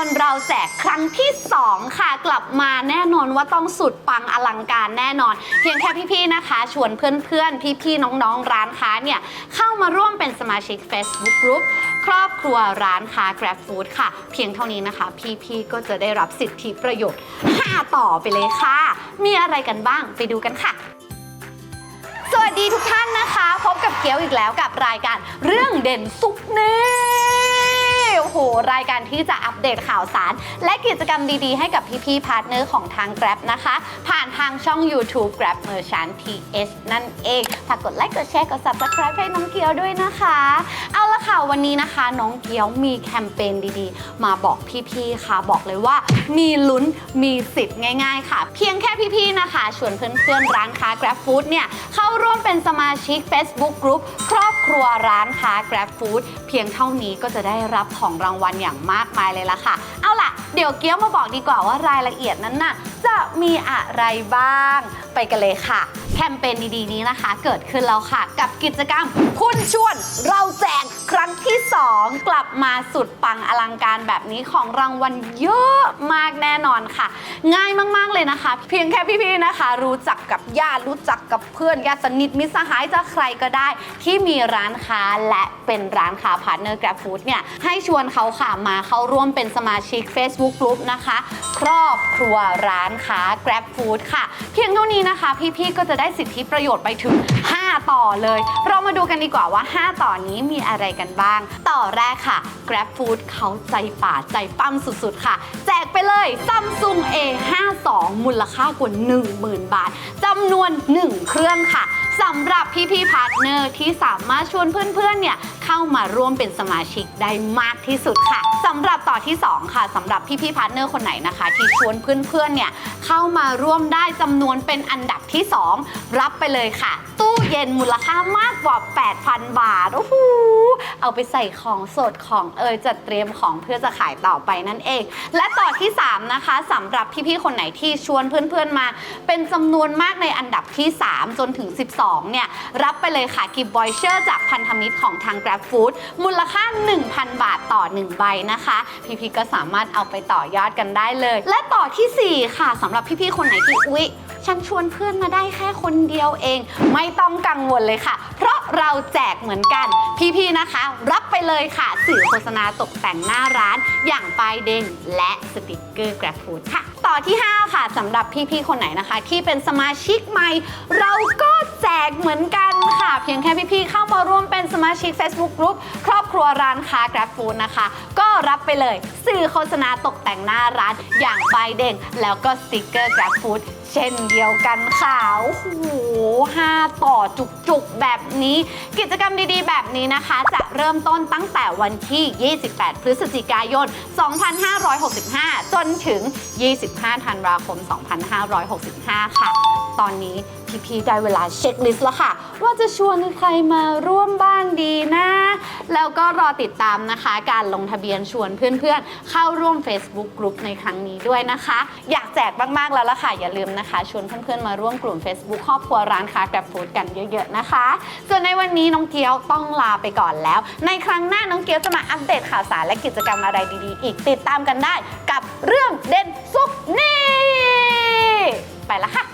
วนเราแจกครั้งที่ 2 ค่ะ กลับมาแน่นอนว่าต้องสุดปังอลังการแน่นอน เพียงแค่พี่ๆนะคะ ชวนเพื่อนๆ พี่ๆน้องๆ ร้านค้าเนี่ย เข้ามาร่วมเป็นสมาชิก Facebook Group ครอบครัวร้านค้า Grab Food ค่ะ เพียงเท่านี้นะคะ พี่ๆก็จะได้รับสิทธิประโยชน์ 5 ต่อไปเลยค่ะ มีอะไรกันบ้างไปดูกันค่ะสวัสดีทุกท่านนะคะ พบกับเกียวอีกแล้วกับรายการเรื่องเด่นซุกนี่ โอ้โหรายการที่จะอัปเดตข่าวสาร และกิจกรรมดีๆ ให้กับพี่ๆพาร์ทเนอร์ของทาง Grab นะคะ ผ่านทางช่อง YouTube Grab Merchant TH นั่นเองฝากกดไลค์กดแชร์กด Subscribe ให้น้องเกียวด้วยนะคะ เอาละค่ะวันนี้นะคะ น้องเกียวมีแคมเปญดีๆ มาบอกพี่ๆค่ะ บอกเลยว่า มีลุ้นมีสิทธิ์ง่าย ๆ ค่ะ เพียงแค่พี่ๆนะคะชวนเพื่อนๆร้านค้า Grab Food เนี่ยเข้าร่วมเป็นสมาชิก Facebook Group ครอบครัวร้านค้า Grab Food เพียงเท่านี้ก็จะได้รับของรางวัลอย่างมากมายเลยล่ะค่ะ เอาล่ะ เดี๋ยวเกี้ยวมาบอกดีกว่าว่ารายละเอียดนั้นน่ะจะมีอะไรบ้าง ไปกันเลยค่ะ คมเปญดีๆนี้นะคะ เกิดขึ้นแล้วค่ะ กับกิจกรรม คุณชวนเราแจกครั้งที่ 2 กลับมาสุดปังอลังการแบบนี้ของรางวัลเยอะมากแน่นอนค่ะ ง่ายมากๆเลยนะคะ เพียงแค่พี่ๆนะคะ รู้จักกับญาติรู้จักกับเพื่อนญาติสนิทมิตรสหายจะใครก็ได้ ที่มีร้านค้าและเป็นร้านค้าพาร์ทเนอร์ Grab Food เนี่ยให้ชวนเขาค่ะมาเข้าร่วมเป็นสมาชิก Facebook Group นะคะ ครอบครัวร้านค้า Grab Food ค่ะ เพียงเท่านี้นะคะ พี่ๆก็จะได้สิทธิประโยชน์ไปถึง 5 ต่อเลย เรามาดูกันดีกว่าว่า 5 ต่อนี้มีอะไรกันบ้าง ต่อแรกค่ะ Grab Food เขาใจป่าใจปั้มสุดๆค่ะ แจกไปเลย Samsung A52 มูลค่ากว่า 10,000 บาทจำนวน 1 เครื่องค่ะสำหรับพี่ๆพาร์ทเนอร์ที่สามารถชวนเพื่อนๆเนี่ย เข้ามาร่วมเป็นสมาชิกได้มากที่สุดค่ะสำหรับต่อที่ 2 ค่ะสำหรับพี่ๆพาร์ทเนอร์คนไหนนะคะ ที่ชวนเพื่อนๆเนี่ยเข้ามาร่วมได้จำนวนเป็นอันดับที่ 2 รับไปเลยค่ะ ตู้เย็นมูลค่ามากกว่า 8,000 บาทโอ้โหเอาไปใส่ของสดของเอยจัดเตรียมของเพื่อจะขายต่อไปนั่นเอง และต่อที่ 3 นะคะสำหรับพี่ๆคนไหนที่ชวนเพื่อนๆมา เป็นจำนวนมากในอันดับที่ 3 จนถึง 12เนี่ยรับไปเลยค่ะกิบบอยเชอร์จากพันธมิตรของทาง Grab Food มูลค่า 1,000 บาทต่อ 1 ใบนะคะ พี่ๆก็สามารถเอาไปต่อยอดกันได้เลย และต่อทีสี่4 ค่ะสำหรับพี่ๆคนไหนที่อุ๊ย ฉันชวนเพื่อนมาได้แค่คนเดียวเอง ไม่ต้องกังวลเลยค่ะ เพราะเราแจกเหมือนกัน พี่ๆนะคะ รับไปเลยค่ะ สื่อโฆษณาตกแต่งหน้าร้าน อย่างป้ายเด้งและสติกเกอร์ Grab Food ค่ะ ต่อที่ 5 ค่ะสำหรับพี่ๆคนไหนนะคะ ที่เป็นสมาชิกใหม่ เราก็แจกเหมือนกันค่ะ เพียงแค่พี่ๆเข้ามาร่วมเป็นสมาชิก Facebook Group ครอบครัวร้านค้า Grab Food นะคะ ก็รับไปเลยสื่อโฆษณาตกแต่งหน้าร้าน อย่างป้ายเด้งแล้วก็สติกเกอร์ Grab Food เช่นเดียวียวกันค่ะโอ้โหห้าต่อจุกๆ แบบนี้ กิจกรรมดีๆ แบบนี้นะคะ จะเริ่มต้นตั้งแต่วันที่ 28 พฤศจิกายน 2565 จนถึง 25 ธันวาคม 2565 ค่ะ ตอนนี้ พี่ๆได้เวลาเช็คลิสต์แล้วค่ะ ว่าจะชวนใครมาร่วมบ้างดีนะ แล้วก็รอติดตามนะคะ การลงทะเบียนชวนเพื่อนๆ เข้าร่วม Facebook กลุ่มในครั้งนี้ด้วยนะคะ อยากแจกมากๆแล้วล่ะค่ะ อย่าลืมนะคะ ชวนเพื่อนๆมาร่วมกลุ่ม Facebook ครอบครัวร้านค้า Grab Food กันเยอะๆนะคะ ส่วนในวันนี้น้องเกียวต้องลาไปก่อนแล้ว ในครั้งหน้าน้องเกียวจะมาอัปเดตข่าวสารและกิจกรรมอะไรดีๆ อีกติดตามกันได้กับเรื่องเด่นซุกนี่ไปละค่ะ